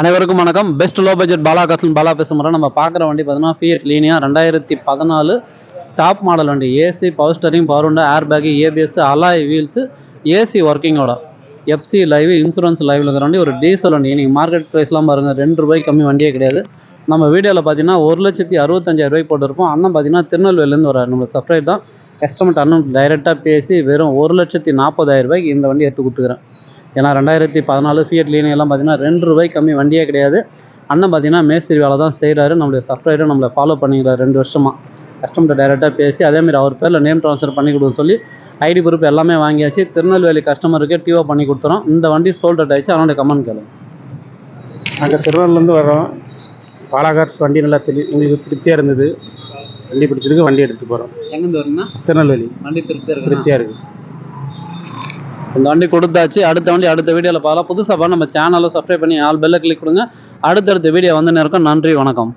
அனைவருக்கும் வணக்கம். Best low budget பாலா கத்லன் பாலா பேச முறை நம்ம பார்க்குற வண்டி பார்த்தீங்கன்னா ஃபியட் லீனியா ரெண்டாயிரத்தி பதினாலு டாப் மாடல் வண்டி. AC power steering power window air bag ABS alloy wheels AC ஒர்க்கிங்கோட FC live insurance லைவில் இருக்கிற வண்டி. ஒரு டீசல் வண்டி. நீங்கள் மார்க்கெட் ப்ரைஸ்லாம் பாருங்கள் ரெண்டு ரூபாய் கம்மி வண்டியே கிடையாது. நம்ம வீடியோவில் பார்த்தீங்கன்னா ஒரு லட்சத்தி அறுபத்தஞ்சாயிரம் ரூபாய் போட்டிருப்போம் அண்ணன் பார்த்தீங்கன்னா திருநெல்வேலியிலேருந்து வர நம்ம செப்பரேட் தான். கஸ்டமர் அண்ணன் டைரெக்டாக பேசி வெறும் ஒரு லட்சத்தி நாற்பதாயிரம் ரூபாய்க்கு இந்த வண்டி எடுத்து கொடுத்துக்கிறேன். ஏன்னா ரெண்டாயிரத்தி பதினாலு ஃபியட் லீனியெல்லாம் பார்த்தீங்கன்னா ரெண்டு ரூபாய் கம்மி வண்டியே கிடையாது. அண்ணன் பார்த்தீங்கன்னா மேஸ்திரி வேலை தான் செய்கிறாரு நம்மளுடைய சப்ஸ்கிரைபரும் நம்மளை ஃபாலோ பண்ணிக்கிறார் ரெண்டு வருஷமாக கஸ்டமர்கிட்ட டைரெக்டாக பேசி அதேமாதிரி அவர் பேரில் நேம் ட்ரான்ஸ்ஃபர் பண்ணி கொடுக்க சொல்லி ஐடி ப்ரூஃப் எல்லாமே வாங்கியாச்சு. திருநெல்வேலி கஸ்டமருக்கு டிஓ பண்ணி கொடுத்துறோம். இந்த வண்டி சோல்ட் அவுட் ஆயிடுச்சு. அவனுடைய கமெண்ட் கேளு நாங்கள் திருவள்ளூர்லேருந்து வர்றோம். பாலாகார்ஸ் வண்டி நல்லா தெளி எங்களுக்கு திருப்தியாக இருந்தது. வண்டி பிடிச்சிருக்கு வண்டி எடுத்துகிட்டு போகிறோம் எங்கேருந்து வரீங்கன்னா திருநெல்வேலி. வண்டி திருப்தி இருக்கு திருப்தியாக இருக்குது இந்த வண்டி கொடுத்தாச்சு. அடுத்த வண்டி அடுத்த வீடியோவில் பார்க்கலாம். புதுசாக நம்ம சேனலை சப்ஸ்கிரைப் பண்ணி ஆல் பெல்லை கிளிக் கொடுங்க. அடுத்தடுத்த வீடியோ வந்து இருக்கும். நன்றி வணக்கம்.